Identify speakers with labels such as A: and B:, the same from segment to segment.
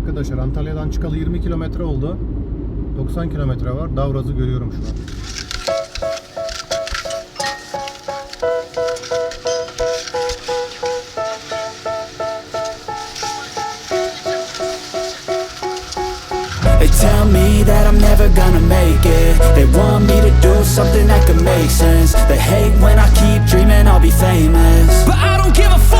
A: arkadaşlar. Antalya'dan çıkalı 20 kilometre oldu. 90 kilometre var. Davraz'ı görüyorum şu an.
B: They tell me that I'm never gonna make it They want me to do something that could make sense They hate when I keep dreaming I'll be famous But I don't give a fuck,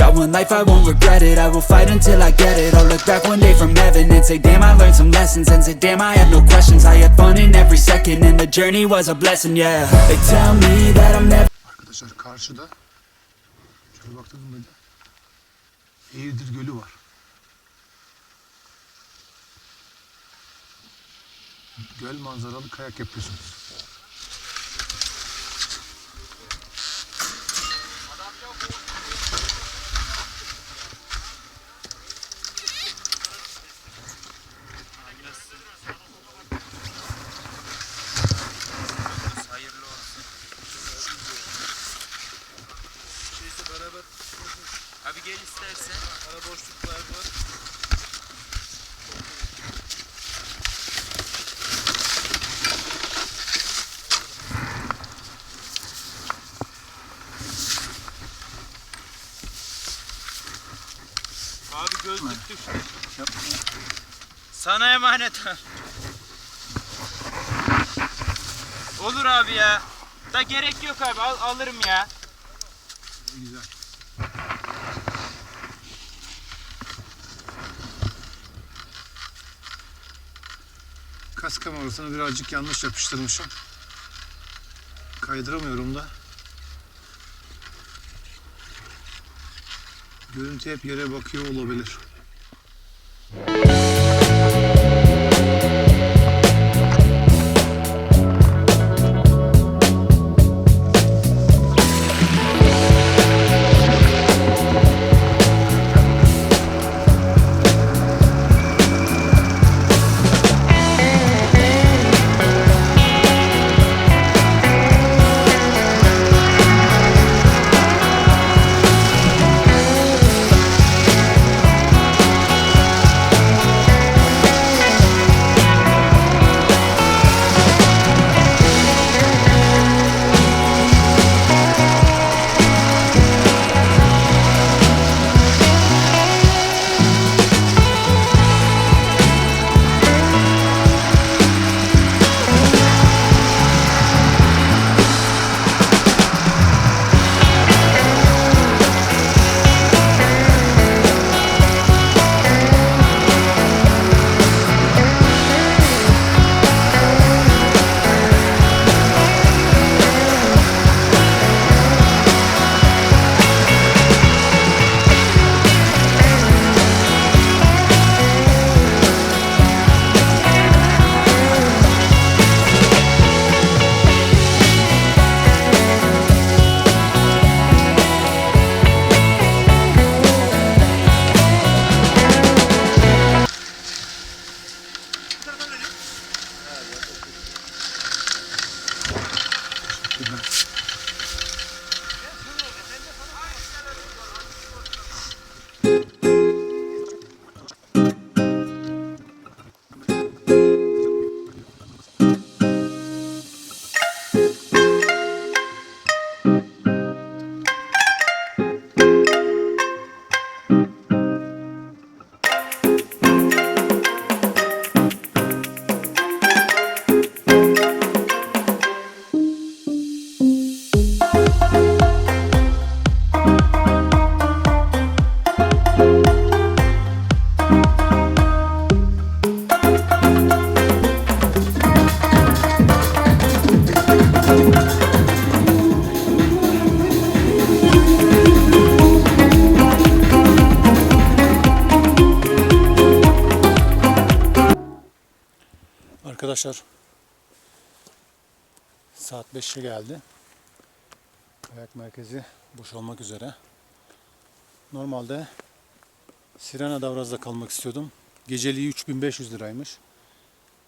B: Got one life, I won't regret it. I will fight until I get it. I'll look back one day from heaven And say damn I learned some lessons. And say damn I have no questions. I had fun in every second And the journey was a blessing, yeah. They tell me that I'm never
A: Arkadaşlar karşıda. Şöyle baktığımda Eğirdir Gölü var. Göl manzaralı kayak yapıyorsunuz.
C: Hayırlı olsun. Abi gel istersen. Ara boşluklar var. Abi gözlük düştü. Emanet. Olur abi ya. Da gerek yok abi al, alırım ya.
A: Güzel. Kas kamerasını birazcık yanlış yapıştırmışım. Kaydıramıyorum da. Görüntü hep yere bakıyor olabilir. Arkadaşlar saat 5'e geldi. Kayak merkezi boşalmak üzere. Normalde Sirena Davraz'da kalmak istiyordum. Geceliği 3500 liraymış.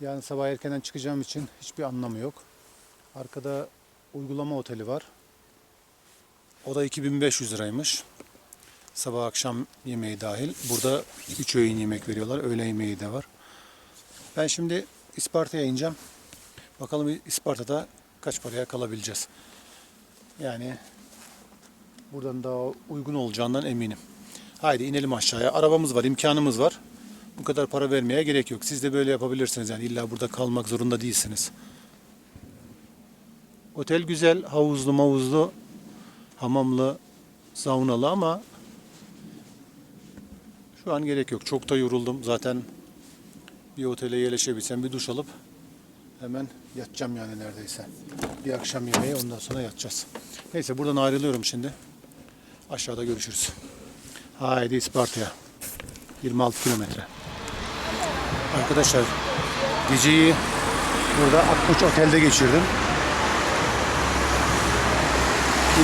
A: Yani sabah erkenden çıkacağım için hiçbir anlamı yok. Arkada uygulama oteli var. O da 2500 liraymış. Sabah akşam yemeği dahil. Burada 3 öğün yemek veriyorlar. Öğle yemeği de var. Ben şimdi İsparta'ya ineceğim. Bakalım İsparta'da kaç paraya kalabileceğiz. Yani buradan daha uygun olacağından eminim. Haydi inelim aşağıya. Arabamız var, imkanımız var. Bu kadar para vermeye gerek yok. Siz de böyle yapabilirsiniz. Yani illa burada kalmak zorunda değilsiniz. Otel güzel, havuzlu mavuzlu, hamamlı, saunalı ama şu an gerek yok. Çok da yoruldum. Zaten bir otele yerleşebilsem bir duş alıp hemen yatacağım yani neredeyse. Bir akşam yemeği ondan sonra yatacağız. Neyse buradan ayrılıyorum şimdi. Aşağıda görüşürüz. Haydi Isparta'ya. 26 kilometre. Arkadaşlar geceyi burada Akkoç Otel'de geçirdim.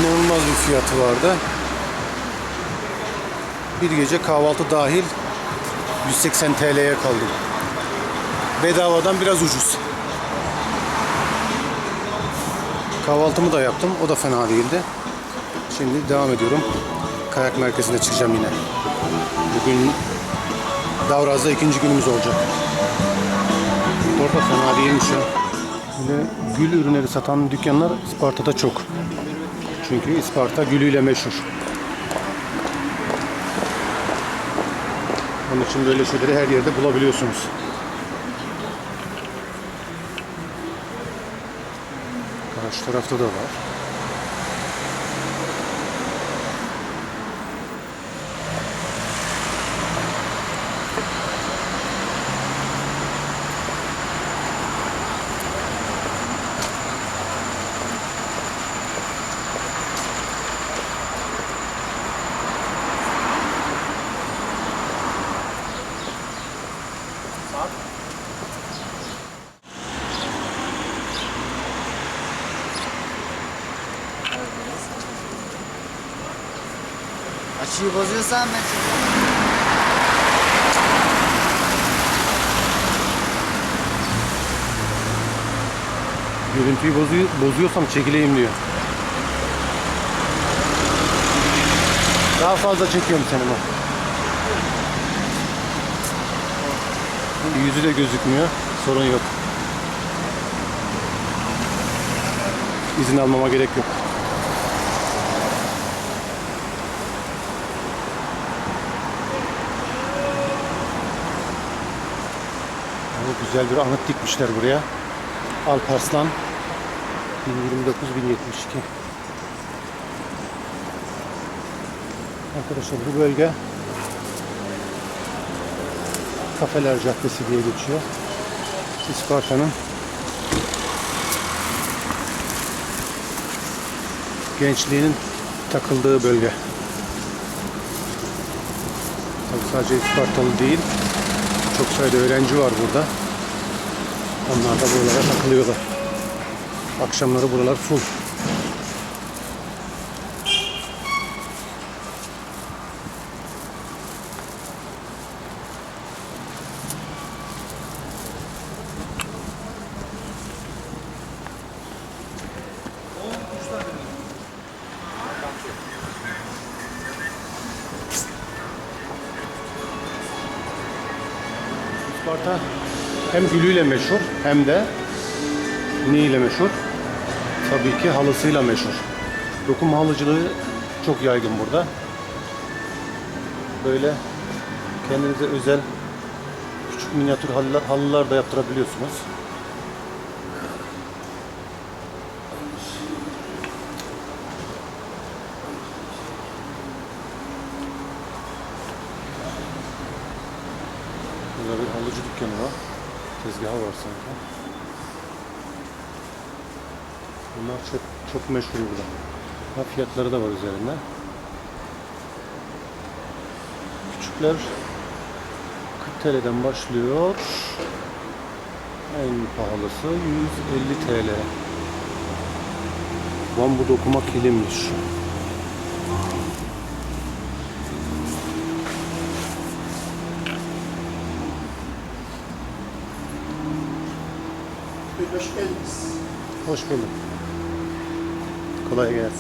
A: İnanılmaz bir fiyatı vardı. Bir gece kahvaltı dahil 180 TL'ye kaldım. Bedavadan biraz ucuz. Kahvaltımı da yaptım. O da fena değildi. Şimdi devam ediyorum. Kayak merkezine çıkacağım yine. Bugün Davraz'da ikinci günümüz olacak. Orada fena değilmiş ya. Böyle gül ürünleri satan dükkanlar Isparta'da çok. Çünkü Isparta gülüyle meşhur. Onun için böyle şeyleri her yerde bulabiliyorsunuz. profesora Wtodowa.
D: Açıyı bozuyorsan ben
A: Görüntüyü bozuyor, bozuyorsam çekileyim diyor. Daha fazla çekiyorum seni bak. Yüzü de gözükmüyor. Sorun yok. İzin almama gerek yok. Güzel bir anıt dikmişler buraya. Alparslan 1029-1072 Arkadaşlar bu bölge Kafeler Caddesi diye geçiyor. Isparta'nın gençliğinin takıldığı bölge. Tabii sadece Ispartalı değil, çok sayıda öğrenci var burada. Onlar da buralara takılıyorlar. Akşamları buralar full. Isparta hem gülüyle meşhur hem de neyle meşhur? Tabii ki halısıyla meşhur. Dokum halıcılığı çok yaygın burada. Böyle kendinize özel küçük minyatür halılar, halılar da yaptırabiliyorsunuz. Burada bir halıcı dükkanı var. Tezgahı var sanki. Bunlar çok, çok meşhur burada. Ha, fiyatları da var üzerinde. Küçükler 40 TL'den başlıyor. En pahalısı 150 TL. Bambu dokuma kilimmiş.
D: Hoş
A: bulduk. Kolay gelsin.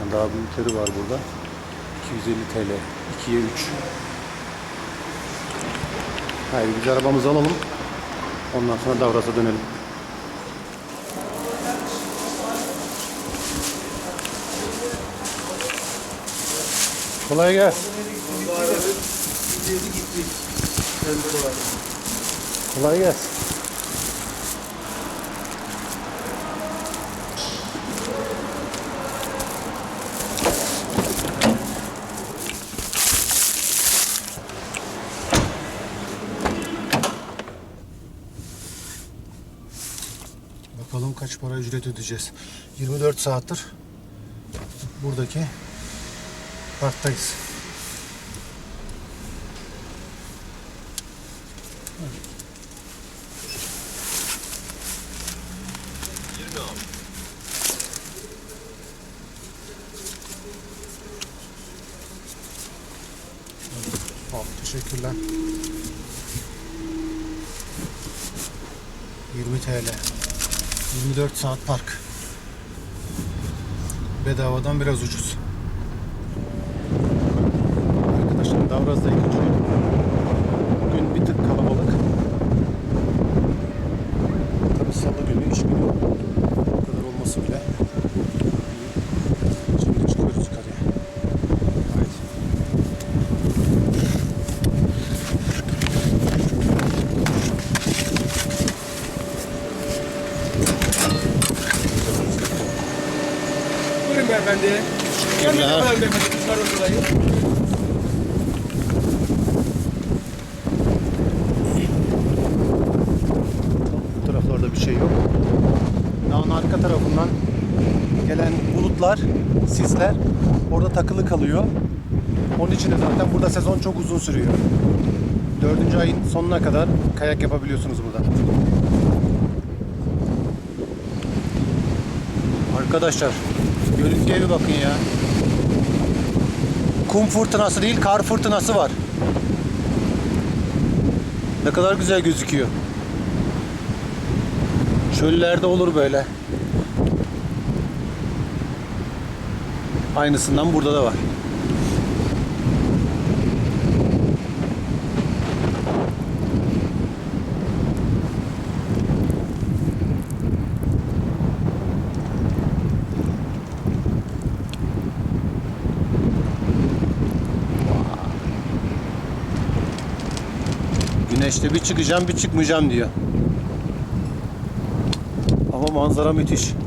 A: Yani Daha büyükleri var burada. 250 TL. 2'ye 3. Haydi biz arabamızı alalım. Ondan sonra Davras'a dönelim. Kolay gelsin. Kolay gelsin. Bakalım kaç para ücret ödeyeceğiz. 24 saattir buradaki parktayız. Saat park. Bedavadan biraz ucuz. Arkadaşlar Davraz'da ikinci gün. Bugün bir tık kalabalık. Tabii salı günü, iş günü. Bu kadar olması bile iyi. Şimdi çıkıyoruz yukarıya. Haydi.
D: Buyurun beyefendi. Gelmek
A: Teşekkürler.
D: kadar beyefendi. Çıkarın burayı.
A: Bu taraflarda bir şey yok. Dağın arka tarafından gelen bulutlar, sisler orada takılı kalıyor. Onun için de zaten burada sezon çok uzun sürüyor. Dördüncü ayın sonuna kadar kayak yapabiliyorsunuz burada. Arkadaşlar görüntüye bir bakın ya. Kum fırtınası değil kar fırtınası var. Ne kadar güzel gözüküyor. Çöllerde olur böyle. Aynısından burada da var. Güneşte bir çıkacağım bir çıkmayacağım diyor. Ama manzara müthiş.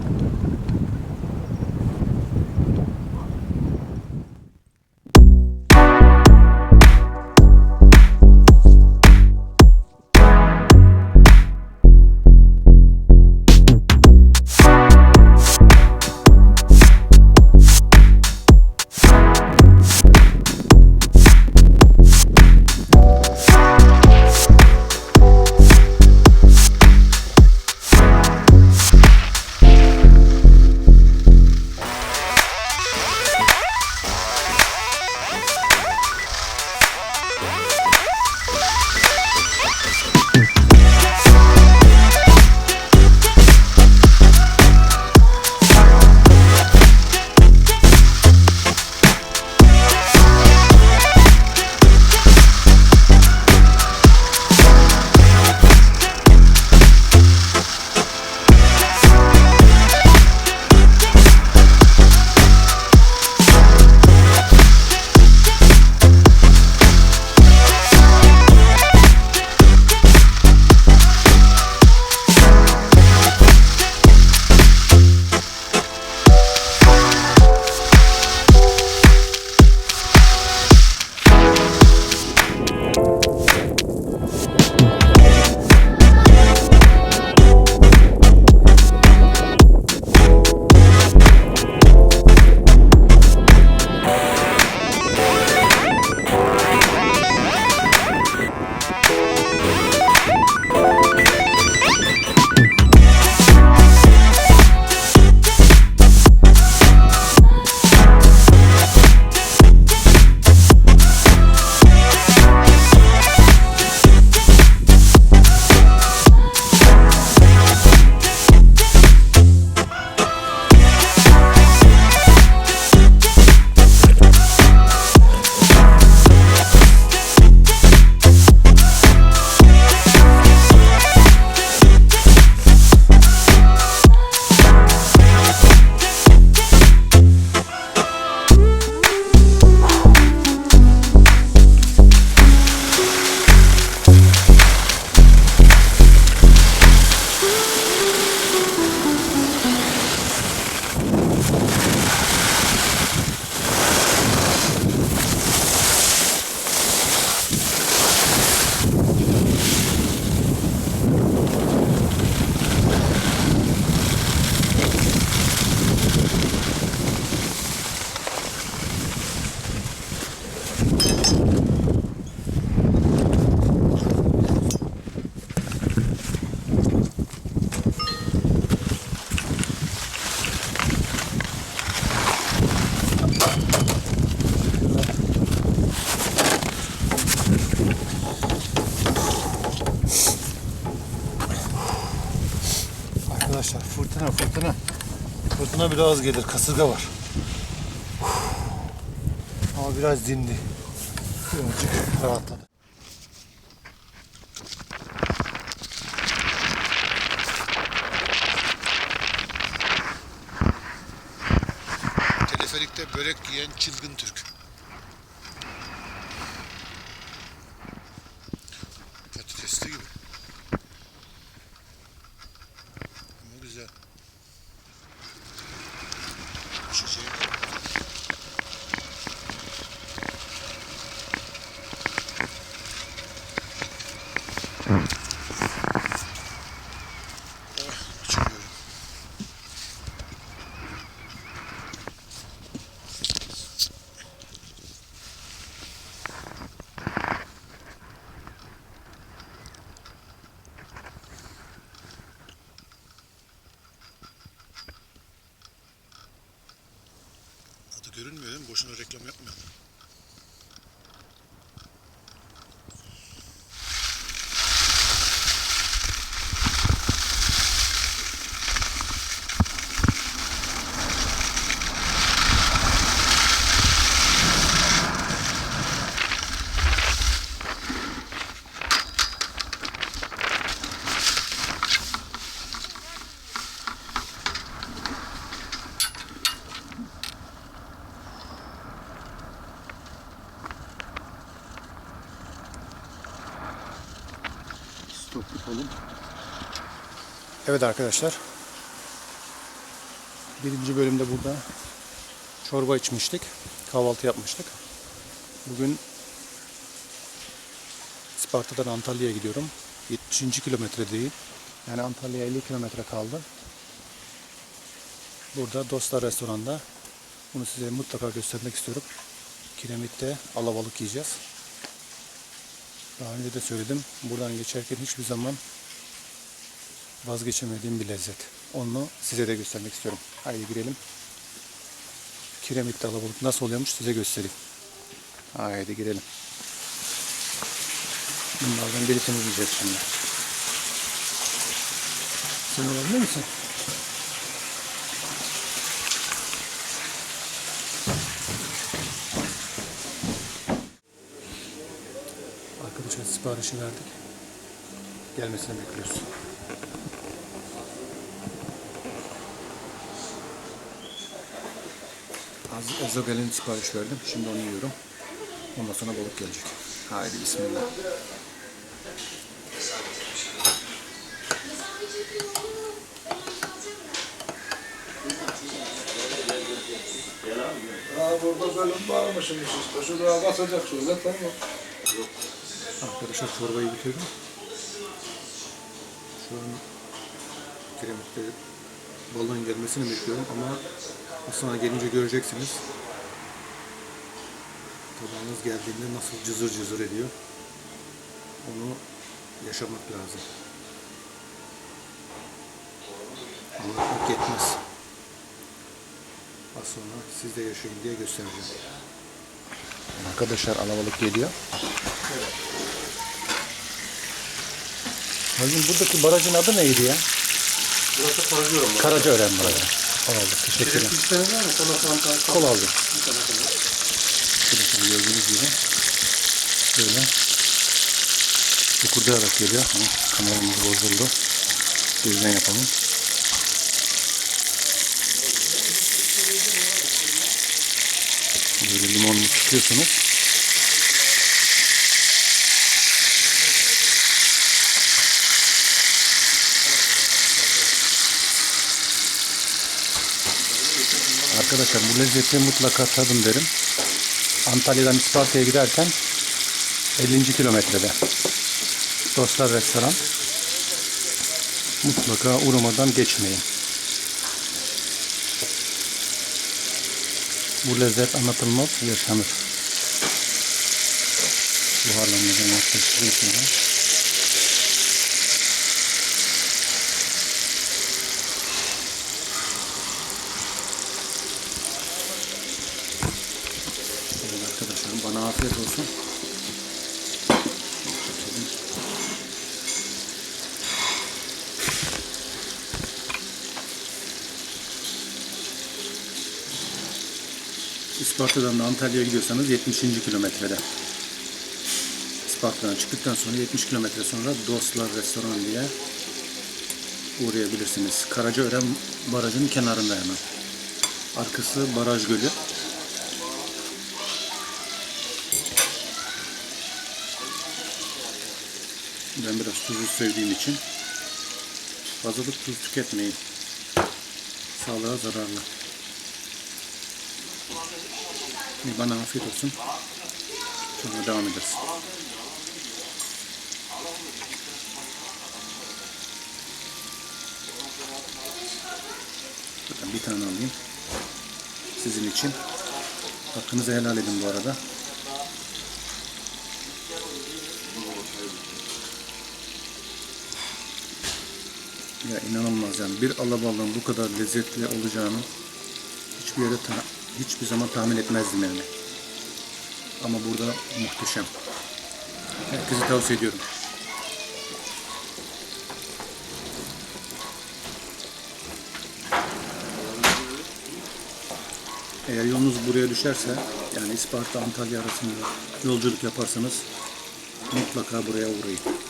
A: Bile az gelir. Kasırga var. Uf. Ama biraz dindi. Birazcık rahatladı. Teleferikte börek yiyen çılgın Türk. Patatesli gibi. Ama güzel. Şişeyi Açıyorum. Adı görünmüyor değil mi? Boşuna reklam yapmayalım. Stop yapalım. Evet arkadaşlar. Birinci bölümde burada çorba içmiştik. Kahvaltı yapmıştık. Bugün Sparta'dan Antalya'ya gidiyorum. 70. kilometre değil. Yani Antalya'ya 50 kilometre kaldı. Burada Dostlar Restoran'da bunu size mutlaka göstermek istiyorum. Kiremitte alabalık yiyeceğiz. Daha önce de söyledim. Buradan geçerken hiçbir zaman vazgeçemediğim bir lezzet. Onu size de göstermek istiyorum. Haydi girelim. Kiremitte alabalık nasıl oluyormuş size göstereyim. Haydi girelim. Bunlardan birisini yiyeceğiz şimdi. Sen olabilir misin? Arkadaşlar siparişi verdik. Gelmesini bekliyoruz. Az ezogelin sipariş verdim. Şimdi onu yiyorum. Ondan sonra balık gelecek. Haydi bismillah.
D: Ha burada bölüm varmışmış işte. Şuraya basacak şöyle tamam.
A: Arkadaşlar çorbayı bitirdim. Şu an kiremitte balığın gelmesini bekliyorum ama sonra gelince göreceksiniz. Tabağınız geldiğinde nasıl cızır cızır ediyor. Onu yaşamak lazım. Anlatmak yetmez. Az sonra siz de yaşayın diye göstereceğim. Arkadaşlar alabalık geliyor. Hacım buradaki barajın adı neydi ya?
D: Burası Karacaören.
A: Karacaören Barajı. Kol
D: var mı? Sana sana sana.
A: Kol aldım. Şurada gördüğünüz gibi böyle çukurdayarak geliyor. Ama kameramız bozuldu. Gözden yapalım. Böyle limonlu sıkıyorsunuz. Arkadaşlar bu lezzeti mutlaka tadın derim. Antalya'dan Isparta'ya giderken 50. kilometrede. Dostlar Restoran. Mutlaka uğramadan geçmeyin. Bu lezzet anlatılmaz, yaşanır. Buharlanmadan yaklaştırayım sonra. Evet arkadaşlarım bana afiyet olsun. Isparta'dan da Antalya'ya gidiyorsanız 70. kilometrede. Isparta'dan çıktıktan sonra 70 kilometre sonra Dostlar Restoran diye uğrayabilirsiniz. Karacaören Barajı'nın kenarında hemen. Arkası Baraj Gölü. Ben biraz tuzlu sevdiğim için fazla da tuz tüketmeyin. Sağlığa zararlı. İyi, Bana afiyet olsun. Sonra devam ederiz. Zaten bir tane alayım. Sizin için. Hakkınızı helal edin bu arada. Ya inanılmaz yani bir alabalığın bu kadar lezzetli olacağını hiçbir yere hiçbir zaman tahmin etmezdim yani. Ama burada muhteşem. Herkese tavsiye ediyorum. Eğer yolunuz buraya düşerse yani Isparta Antalya arasında yolculuk yaparsanız mutlaka buraya uğrayın.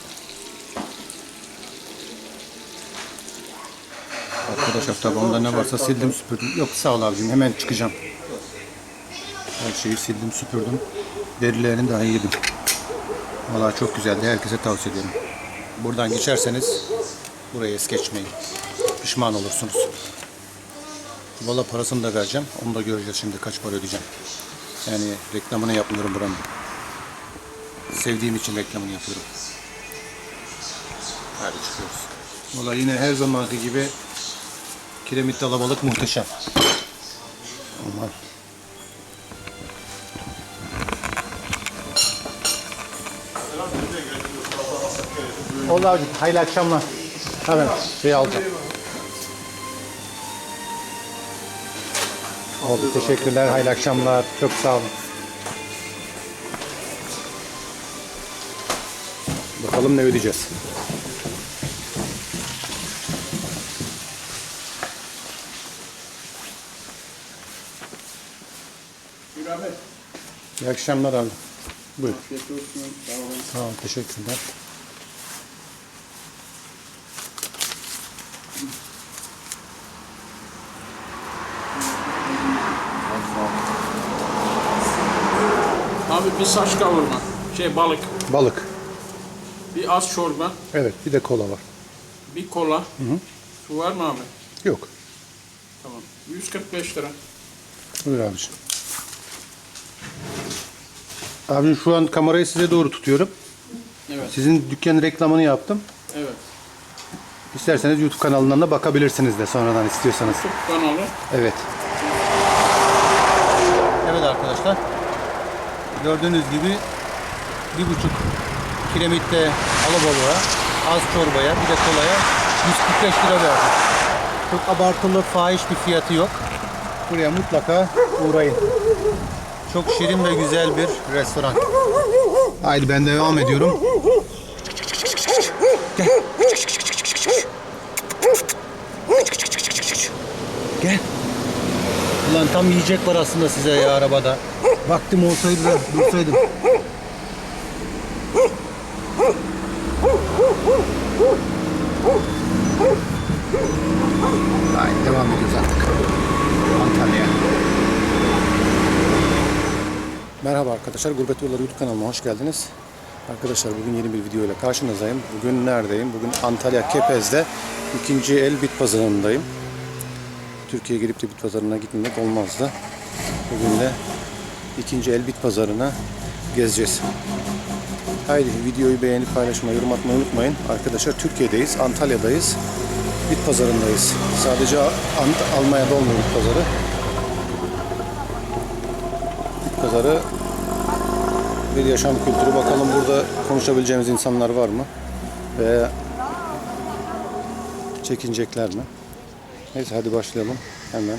A: Arkadaşlar tabağımda ne varsa sildim süpürdüm. Yok sağ ol abicim hemen çıkacağım. Her şeyi sildim süpürdüm. Derilerini dahi yedim. Valla çok güzeldi. Herkese tavsiye ederim. Buradan geçerseniz burayı es geçmeyin. Pişman olursunuz. Valla parasını da vereceğim. Onu da göreceğiz şimdi kaç para ödeyeceğim. Yani reklamını yapmıyorum buranın. Sevdiğim için reklamını yapıyorum. Hadi çıkıyoruz. Valla yine her zamanki gibi kiremit alabalık muhteşem. Aman. Oldu abi. Hayırlı akşamlar. Hemen şey alacağım. Oldu. Teşekkürler. Hayırlı akşamlar. Çok sağ olun. Bakalım ne ödeyeceğiz. İyi akşamlar abi. Buyur.
D: Afiyet olsun. Sağ olun.
A: Sağ ol. Teşekkürler.
D: Abi bir saç kavurma. Şey balık.
A: Balık.
D: Bir az çorba.
A: Evet. Bir de kola var.
D: Bir kola. Su var mı abi?
A: Yok.
D: Tamam. 145 lira.
A: Buyur abiciğim. Abicim şu an kamerayı size doğru tutuyorum.
D: Evet.
A: Sizin dükkanın reklamını yaptım.
D: Evet.
A: İsterseniz YouTube kanalından da bakabilirsiniz de sonradan istiyorsanız.
D: Türk kanalı.
A: Evet. Evet arkadaşlar. Gördüğünüz gibi bir buçuk kiremitte alabalığa, az çorbaya, bir de kolaya 145 lira verdik. Çok abartılı, fahiş bir fiyatı yok. Buraya mutlaka uğrayın. Çok şirin ve güzel bir restoran. Haydi ben devam ediyorum. Gel. Ulan tam yiyecek var aslında size ya arabada. Vaktim olsaydı da dursaydım. Haydi devam ediyoruz artık. Antalya. Merhaba arkadaşlar. Gurbet Yolları YouTube kanalıma hoş geldiniz. Arkadaşlar bugün yeni bir video ile karşınızdayım. Bugün neredeyim? Bugün Antalya Kepez'de ikinci el bit pazarındayım. Türkiye'ye gelip de bit pazarına gitmemek olmazdı. Bugün de ikinci el bit pazarına gezeceğiz. Haydi videoyu beğenip paylaşmayı, yorum atmayı unutmayın. Arkadaşlar Türkiye'deyiz, Antalya'dayız. Bit pazarındayız. Sadece Almanya'da olmuyor bit pazarı. Bit pazarı bir yaşam kültürü. Bakalım burada konuşabileceğimiz insanlar var mı? Ve çekinecekler mi? Neyse hadi başlayalım hemen.